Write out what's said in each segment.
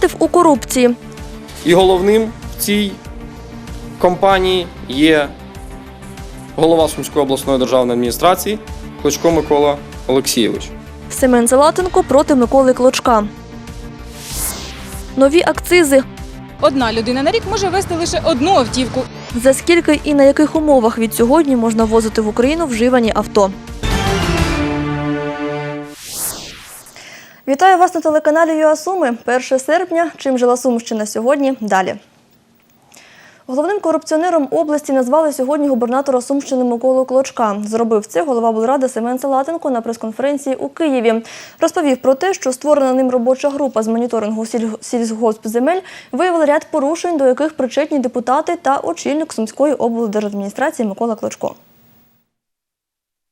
звинуватив у корупції. І головним в цій компанії є голова Сумської обласної державної адміністрації Кличко Микола Олексійович. Семен Залатенко проти Миколи Клочка. Нові акцизи. Одна людина на рік може вести лише одну автівку. За скільки і на яких умовах від сьогодні можна возити в Україну вживані авто. Вітаю вас на телеканалі ЮАСуми. 1 серпня. Чим жила Сумщина сьогодні? Далі. Головним корупціонером області назвали сьогодні губернатора Сумщини Миколу Клочка. Зробив це голова облради Семен Салатенко на прес-конференції у Києві. Розповів про те, що створена ним робоча група з моніторингу сіль- сільгоспземель виявила ряд порушень, до яких причетні депутати та очільник Сумської облдержадміністрації Микола Клочко.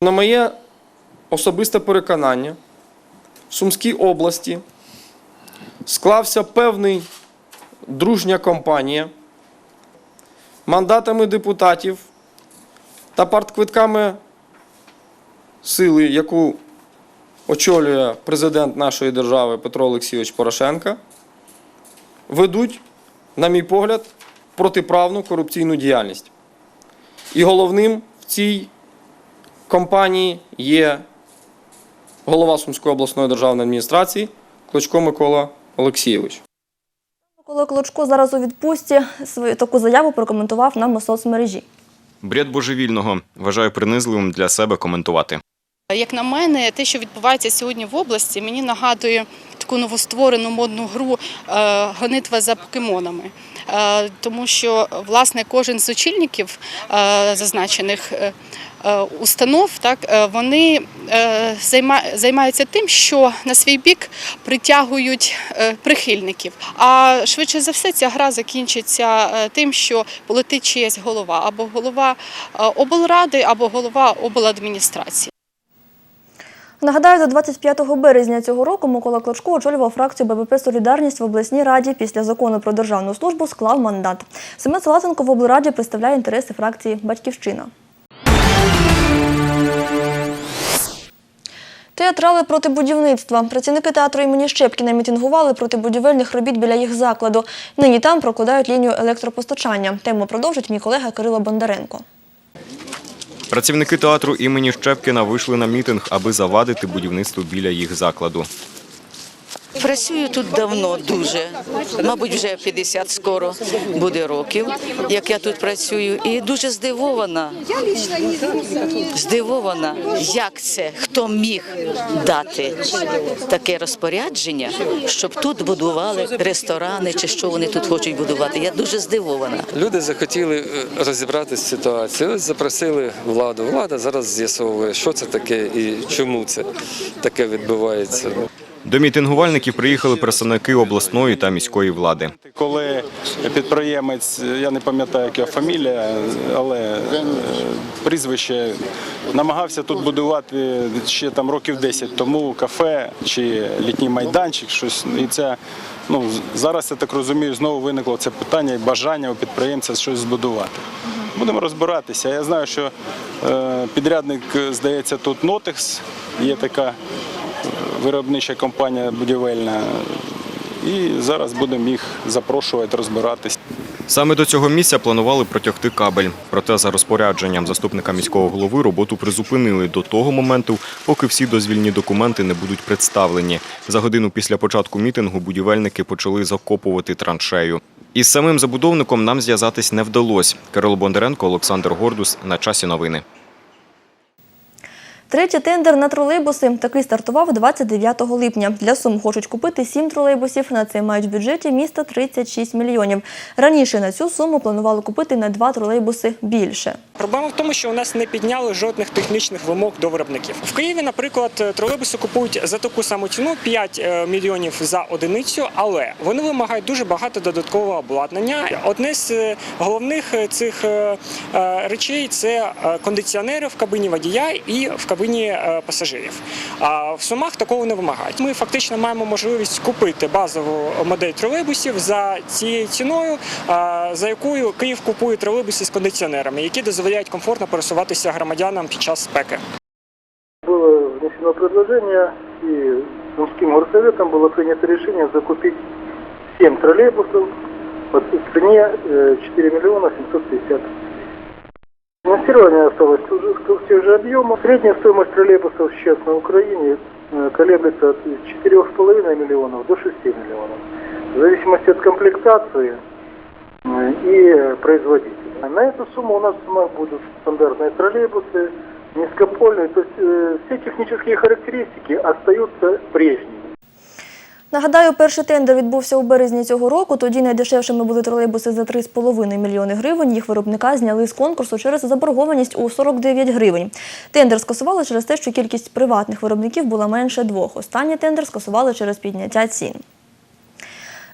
На моє особисте переконання, в Сумській області склався певний дружня компанія мандатами депутатів та партквитками сили, яку очолює президент нашої держави Петро Олексійович Порошенко, ведуть, на мій погляд, протиправну корупційну діяльність. І головним в цій компанії є голова Сумської обласної державної адміністрації Кличко Микола Олексійович. Микола Клочко зараз у відпустці свою таку заяву прокоментував нам у соцмережі. Бред божевільного вважаю принизливим для себе коментувати. Як на мене, те, що відбувається сьогодні в області, мені нагадує таку новостворену модну гру е, гонитва за покемонами. Е, Тому що власне кожен з очільників е, зазначених установ, так вони займаються тим, що на свій бік притягують прихильників. А швидше за все, ця гра закінчиться тим, що полетить чиясь голова або голова облради, або голова обладміністрації. Нагадаю, до 25 березня цього року Микола Клочко очолював фракцію ББП Солідарність в обласній раді. Після закону про державну службу склав мандат. Семен Салатенко в облраді представляє інтереси фракції Батьківщина. Театрали проти будівництва. Працівники театру імені Щепкіна мітингували проти будівельних робіт біля їх закладу. Нині там прокладають лінію електропостачання. Тему продовжить мій колега Кирило Бондаренко. Працівники театру імені Щепкіна вийшли на мітинг, аби завадити будівництву біля їх закладу. Працюю тут давно, дуже. Мабуть, вже 50 скоро буде років, як я тут працюю, і дуже здивована. Здивована, як це, хто міг дати таке розпорядження, щоб тут будували ресторани чи що вони тут хочуть будувати. Я дуже здивована. Люди захотіли е, розібратися з ситуацією. Запросили владу. Влада зараз з'ясовує, що це таке і чому це таке відбувається. До мітингувальників приїхали представники обласної та міської влади. Коли підприємець, я не пам'ятаю, як його фамілія, але е, прізвище намагався тут будувати ще там років 10 тому кафе чи літній майданчик, щось. І це ну зараз я так розумію, знову виникло це питання і бажання у підприємця щось збудувати. Будемо розбиратися. Я знаю, що е, підрядник, здається, тут Нотекс, є така виробнича компанія будівельна. І зараз будемо їх запрошувати розбиратись. Саме до цього місця планували протягти кабель. Проте за розпорядженням заступника міського голови роботу призупинили до того моменту, поки всі дозвільні документи не будуть представлені. За годину після початку мітингу будівельники почали закопувати траншею. Із самим забудовником нам зв'язатись не вдалося. Кирило Бондаренко, Олександр Гордус. На часі новини. Третій тендер на тролейбуси такий стартував 29 липня. Для Сум хочуть купити сім тролейбусів. На це мають в бюджеті міста 36 мільйонів. Раніше на цю суму планували купити на два тролейбуси більше. Проблема в тому, що у нас не підняли жодних технічних вимог до виробників. В Києві, наприклад, тролейбуси купують за таку саму ціну 5 е, мільйонів за одиницю, але вони вимагають дуже багато додаткового обладнання. Одне з е, головних е, цих речей це кондиціонери в кабині водія і в кабині е, пасажирів. А в сумах такого не вимагають. Ми фактично маємо можливість купити базову модель тролейбусів за цією ціною, е, за якою Київ купує тролейбуси з кондиціонерами, які дозволяють комфортно пересуватися громадянам під час спеки. Было внесено предложение, и Сумским горсоветом было принято решение закупить 7 троллейбусов по цене э, 4 миллиона 750 Финансирование осталось в же- в тех же объемах. Средняя стоимость троллейбусов сейчас на Украине э, колеблется от 4,5 миллионов до 6 миллионов. В зависимости от комплектации э, и э, производителя. На эту сумму у нас в ценах будут стандартные троллейбусы, низкопольные. То есть э, все технические характеристики остаются прежними. Нагадаю, перший тендер відбувся у березні цього року. Тоді найдешевшими були тролейбуси за 3,5 мільйони гривень. Їх виробника зняли з конкурсу через заборгованість у 49 гривень. Тендер скасували через те, що кількість приватних виробників була менше двох. Останній тендер скасували через підняття цін.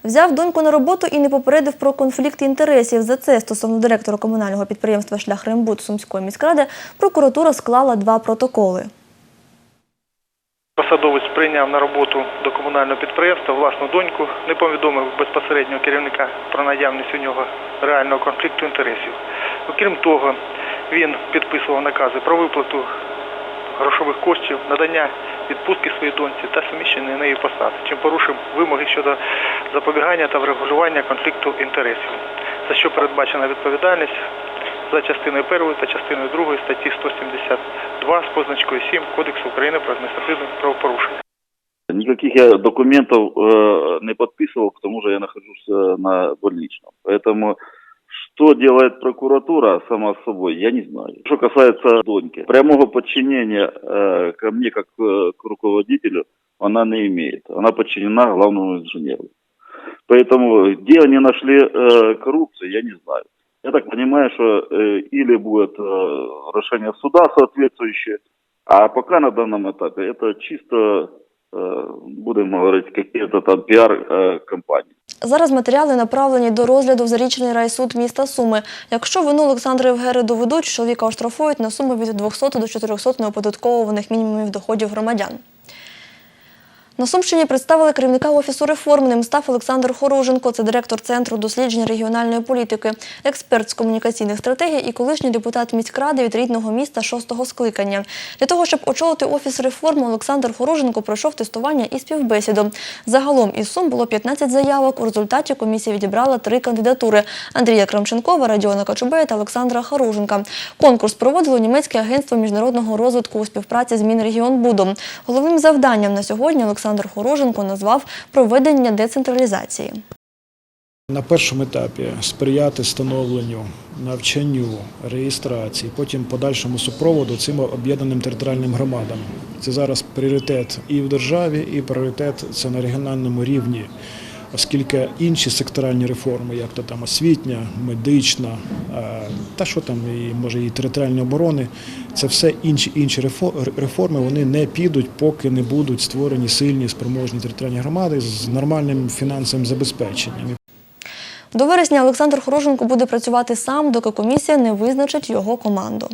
Взяв доньку на роботу і не попередив про конфлікт інтересів. За це стосовно директора комунального підприємства «Шляхрембуд» Сумської міськради прокуратура склала два протоколи. Посадовець прийняв на роботу до комунального підприємства власну доньку, не повідомив безпосередньо керівника про наявність у нього реального конфлікту інтересів. Окрім того, він підписував накази про виплату грошових коштів, надання відпустки своїй доньці та суміщення нею посад, чим порушив вимоги щодо запобігання та врегулювання конфлікту інтересів, за що передбачена відповідальність за частиною першої та частиною другої статті 172 з позначкою 7 Кодексу України про адміністративне правопорушення. Никаких я документов э, не подписывал, к тому же я нахожусь э, на больничном. Поэтому что делает прокуратура сама собой, я не знаю. Что касается Доньки, прямого подчинения э, ко мне как э, к руководителю она не имеет. Она подчинена главному инженеру. Поэтому где они нашли э, коррупцию, я не знаю. Я так понимаю, что э, или будет э, решение суда соответствующее, а пока на данном этапе это чисто, э, будем говорить, какие-то там пиар-компании. Зараз матеріали направлені до розгляду в зарічний райсуд міста Суми. Якщо вину Олександра Євгери доведуть, чоловіка оштрафують на суму від 200 до 400 неоподатковуваних мінімумів доходів громадян. На Сумщині представили керівника офісу реформ. Ним став Олександр Хороженко. Це директор центру дослідження регіональної політики, експерт з комунікаційних стратегій і колишній депутат міськради від рідного міста шостого скликання. Для того, щоб очолити офіс реформ, Олександр Хороженко пройшов тестування і співбесіду. Загалом із Сум було 15 заявок. У результаті комісія відібрала три кандидатури: Андрія Крамченкова, Радіона Качубея та Олександра Хороженка. Конкурс проводило німецьке агентство міжнародного розвитку у співпраці з Мінрегіонбудом. Головним завданням на сьогодні Олександр Хороженко назвав проведення децентралізації. На першому етапі сприяти встановленню, навчанню, реєстрації, потім подальшому супроводу цим об'єднаним територіальним громадам. Це зараз пріоритет і в державі, і пріоритет це на регіональному рівні, оскільки інші секторальні реформи, як то там освітня, медична, е, та що там, і може і територіальні оборони, це все інші інші рефо- реформи. Вони не підуть, поки не будуть створені сильні спроможні територіальні громади з нормальним фінансовим забезпеченням. До вересня Олександр Хороженко буде працювати сам, доки комісія не визначить його команду.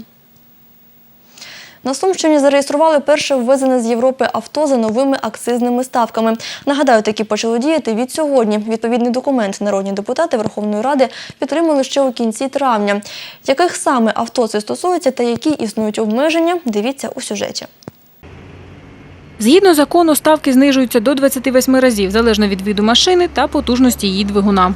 На Сумщині зареєстрували перше ввезене з Європи авто за новими акцизними ставками. Нагадаю, такі почали діяти від сьогодні. Відповідний документ народні депутати Верховної Ради підтримали ще у кінці травня. Яких саме авто це стосується та які існують обмеження, дивіться у сюжеті. Згідно закону, ставки знижуються до 28 разів, залежно від виду машини та потужності її двигуна.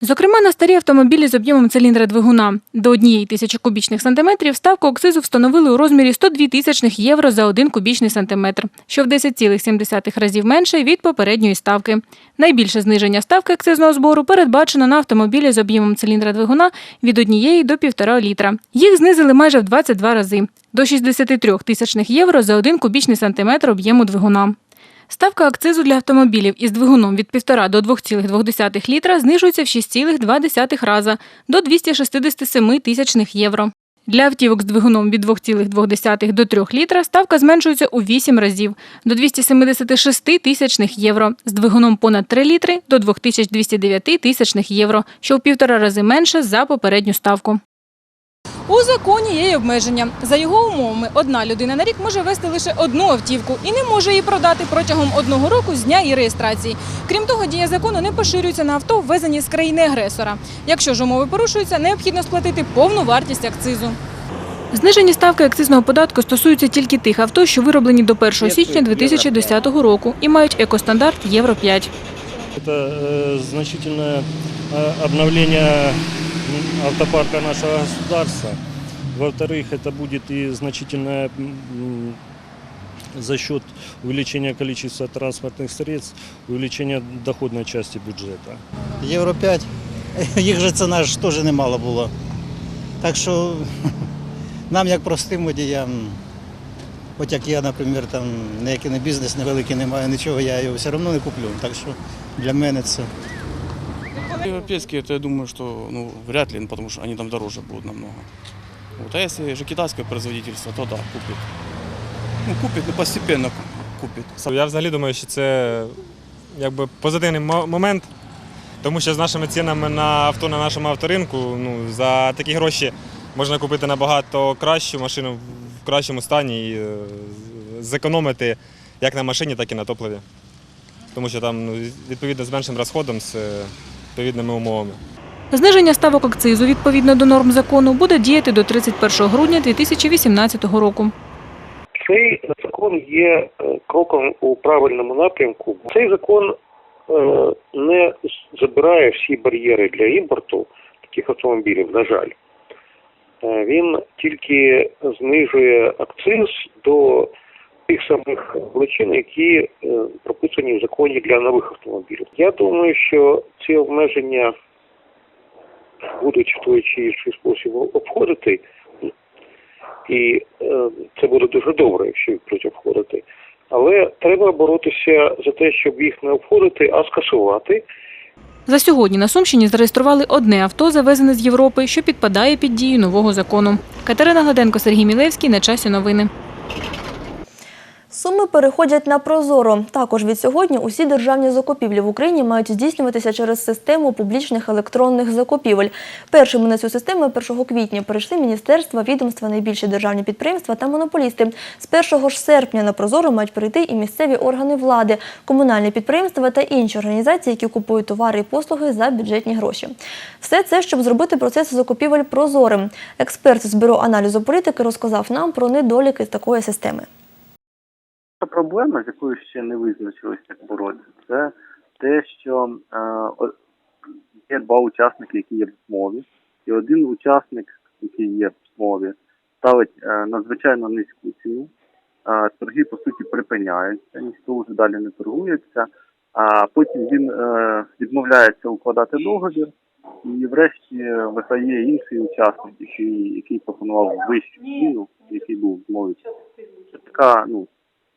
Зокрема, на старі автомобілі з об'ємом циліндра двигуна до 1 тисячі кубічних сантиметрів ставку акцизу встановили у розмірі 102 тисячних євро за 1 кубічний сантиметр, що в 10,7 разів менше від попередньої ставки. Найбільше зниження ставки акцизного збору передбачено на автомобілі з об'ємом циліндра двигуна від 1 до 1,5 літра. Їх знизили майже в 22 рази до 63 тисячних євро за 1 кубічний сантиметр об'єму двигуна. Ставка акцизу для автомобілів із двигуном від 1,5 до 2,2 літра знижується в 6,2 рази до 267 тисячних євро. Для автівок з двигуном від 2,2 до 3 літра ставка зменшується у 8 разів до 276 тисячних євро, з двигуном понад 3 літри до 2209 тисячних євро, що в півтора рази менше за попередню ставку. У законі є й обмеження. За його умовами, одна людина на рік може вести лише одну автівку і не може її продати протягом одного року з дня її реєстрації. Крім того, дія закону не поширюється на авто, ввезені з країни-агресора. Якщо ж умови порушуються, необхідно сплатити повну вартість акцизу. Знижені ставки акцизного податку стосуються тільки тих авто, що вироблені до 1 січня 2010 року і мають екостандарт Євро 5. Это э, значительное э, обновление м, автопарка нашего государства. Во-вторых, это будет и значительное м, за счет увеличения количества транспортных средств, увеличения доходной части бюджета. Євро 5. Їх же ціна ж теж немало було. Так що нам, як простим водіям, от як я, наприклад, там ніякий не бізнес невеликий не маю, нічого, я його все одно не куплю. Так що для мене це. Европейские, это я думаю, что ну, вряд ли, потому что они там дороже будут намного. Вот. А если же китайское производительство, то да, купит. Ну, купит, ну постепенно купит. Я взагалі думаю, що це якби позитивний мо- момент, тому що з нашими цінами на авто на нашому авторинку ну, за такі гроші можна купити набагато кращу машину в кращому стані і е, зекономити як на машині, так і на топливі. Тому що там ну, відповідно з меншим розходом, з відповідними умовами. Зниження ставок акцизу відповідно до норм закону буде діяти до 31 грудня 2018 року. Цей закон є е, кроком у правильному напрямку. Цей закон е, не забирає всі бар'єри для імпорту таких автомобілів, на жаль. Е, Він тільки знижує акциз до тих самих величин, які е, прописані в законі для нових автомобілів. Я думаю, що ці обмеження будуть в той чи інший спосіб обходити. І е, це буде дуже добре, якщо їх будуть обходити. Але треба боротися за те, щоб їх не обходити, а скасувати. За сьогодні на Сумщині зареєстрували одне авто, завезене з Європи, що підпадає під дію нового закону. Катерина Гладенко, Сергій Мілевський. На часі новини. Суми переходять на Прозоро. Також від сьогодні усі державні закупівлі в Україні мають здійснюватися через систему публічних електронних закупівель. Першими на цю систему 1 квітня перейшли міністерства, відомства, найбільші державні підприємства та монополісти. З 1 ж серпня на Прозоро мають перейти і місцеві органи влади, комунальні підприємства та інші організації, які купують товари і послуги за бюджетні гроші. Все це, щоб зробити процес закупівель прозорим. Експерт з бюро аналізу політики розказав нам про недоліки такої системи. Та проблема, з якою ще не визначилися, як боротися, це те, що е, є два учасники, які є в змові, і один учасник, який є в змові, ставить е, надзвичайно низьку ціну. Е, торги по суті припиняються, ніхто вже далі не торгується. А потім він е, відмовляється укладати договір, і врешті виграє інший учасник, який, який пропонував вищу ціну, який був в змові. Це така, ну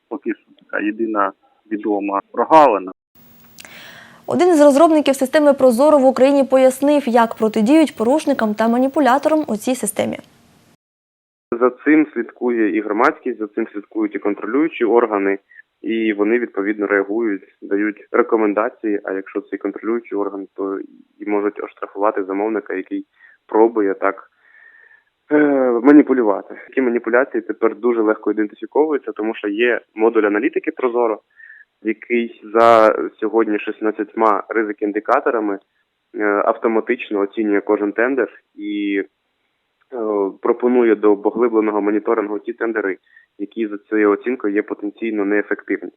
поки що така єдина відома прогалина. Один із розробників системи Прозоро в Україні пояснив, як протидіють порушникам та маніпуляторам у цій системі. За цим слідкує і громадськість, за цим слідкують і контролюючі органи, і вони відповідно реагують, дають рекомендації. А якщо це контролюючий орган, то і можуть оштрафувати замовника, який пробує так маніпулювати. Такі маніпуляції тепер дуже легко ідентифіковуються, тому що є модуль аналітики Прозоро, який за сьогодні 16 ризик-індикаторами е, автоматично оцінює кожен тендер і е, пропонує до поглибленого моніторингу ті тендери, які за цією оцінкою є потенційно неефективні.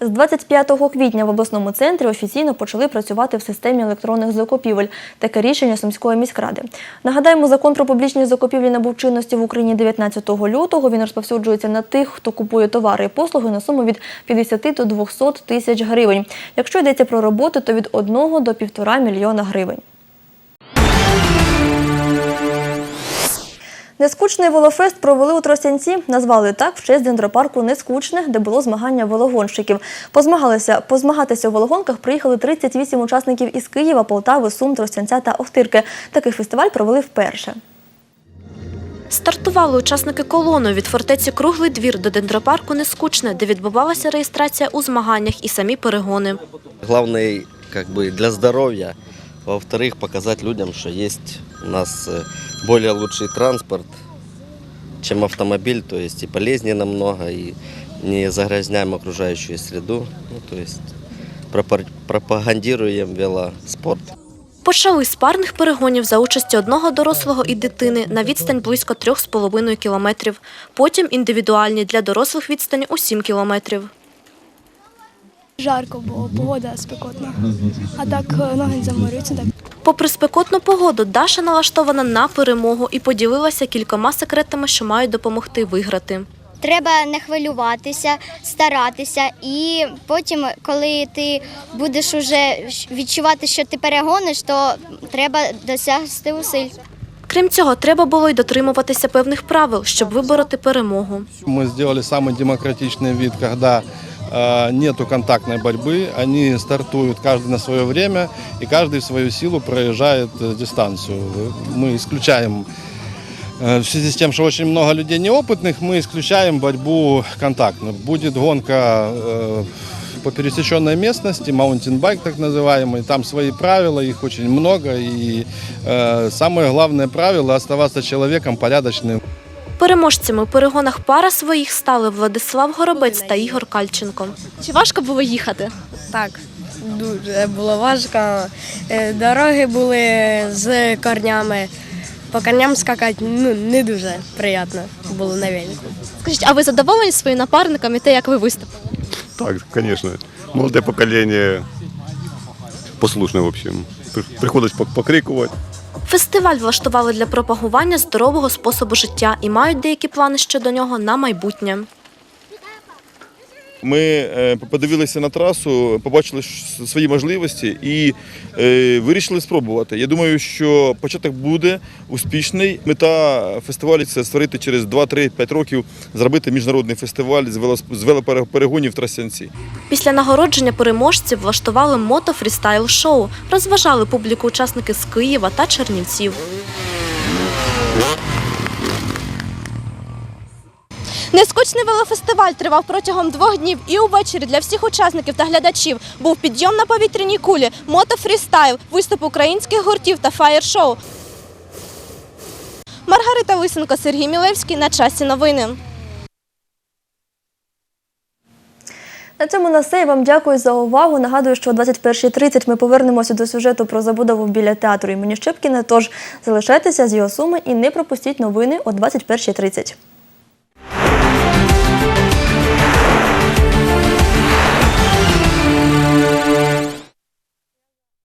З 25 квітня в обласному центрі офіційно почали працювати в системі електронних закупівель. Таке рішення Сумської міськради. Нагадаємо, закон про публічні закупівлі набув чинності в Україні 19 лютого. Він розповсюджується на тих, хто купує товари і послуги на суму від 50 до 200 тисяч гривень. Якщо йдеться про роботи, то від 1 до 1,5 мільйона гривень. Нескучний велофест провели у Тростянці. Назвали так в честь дендропарку Нескучне, де було змагання велогонщиків. Позмагалися, позмагатися у велогонках приїхали 38 учасників із Києва, Полтави, Сум, Тростянця та Охтирки. Такий фестиваль провели вперше. Стартували учасники колону від фортеці Круглий двір до дендропарку Нескучне, де відбувалася реєстрація у змаганнях і самі перегони. Главное, как бы для здоровья. Во-вторых, показать людям, что есть у нас э, более лучший транспорт, чем автомобиль, то есть и полезнее намного, и не загрязняем окружающую среду. Ну, то есть пропагандируем велоспорт. Почали з парних перегонів за участі одного дорослого і дитини на відстань близько 3,5 кілометрів. Потім індивідуальні для дорослих відстані у 7 кілометрів жарко було, погода спекотна. А так е, ноги не заморюються. Так. Попри спекотну погоду, Даша налаштована на перемогу і поділилася кількома секретами, що мають допомогти виграти. Треба не хвилюватися, старатися, і потім, коли ти будеш уже відчувати, що ти перегониш, то треба досягти усиль. Крім цього, треба було й дотримуватися певних правил, щоб вибороти перемогу. Мы сделали самый демократичный вид, когда э, нету контактной борьбы, они стартуют каждый на свое время, и каждый в свою силу проезжает э, дистанцию. Мы исключаем, э, в связи с тем, что очень много людей неопытных, мы исключаем борьбу контактную. Будет гонка э, по пересеченной местности, маунтинбайк так называемый, там свои правила, их очень много, и э, самое главное правило – оставаться человеком порядочным. Переможцями у перегонах пара своїх стали Владислав Горобець та Ігор Кальченко. Чи важко було їхати? Так, дуже було важко. Е, Дороги були з корнями. По корням скакати ну, не дуже приємно було на велику. Скажіть, а ви задоволені своїм напарником і те, як ви виступили? Так, конечно. Молодое поколение послушное, в общем. При- Приходится пок- покрикивать. Фестиваль влаштували для пропагування здорового способу життя і мають деякі плани щодо нього на майбутнє. Ми е, подивилися на трасу, побачили свої можливості і е, вирішили спробувати. Я думаю, що початок буде успішний. Мета фестивалю це створити через 2-3-5 років, зробити міжнародний фестиваль з велоперегонів Трасянці. Після нагородження переможців влаштували мото-фрістайл шоу, розважали публіку учасники з Києва та Чернівців. Нескучний велофестиваль тривав протягом двох днів і увечері для всіх учасників та глядачів був підйом на повітряній кулі, мотофрістайл, виступ українських гуртів та фаєр-шоу. Маргарита Лисенко, Сергій Мілевський. На часі новини. На цьому на все. Вам дякую за увагу. Нагадую, що о 21.30 ми повернемося до сюжету про забудову біля театру імені Щепкіна. Тож залишайтеся з його суми і не пропустіть новини о 21.30.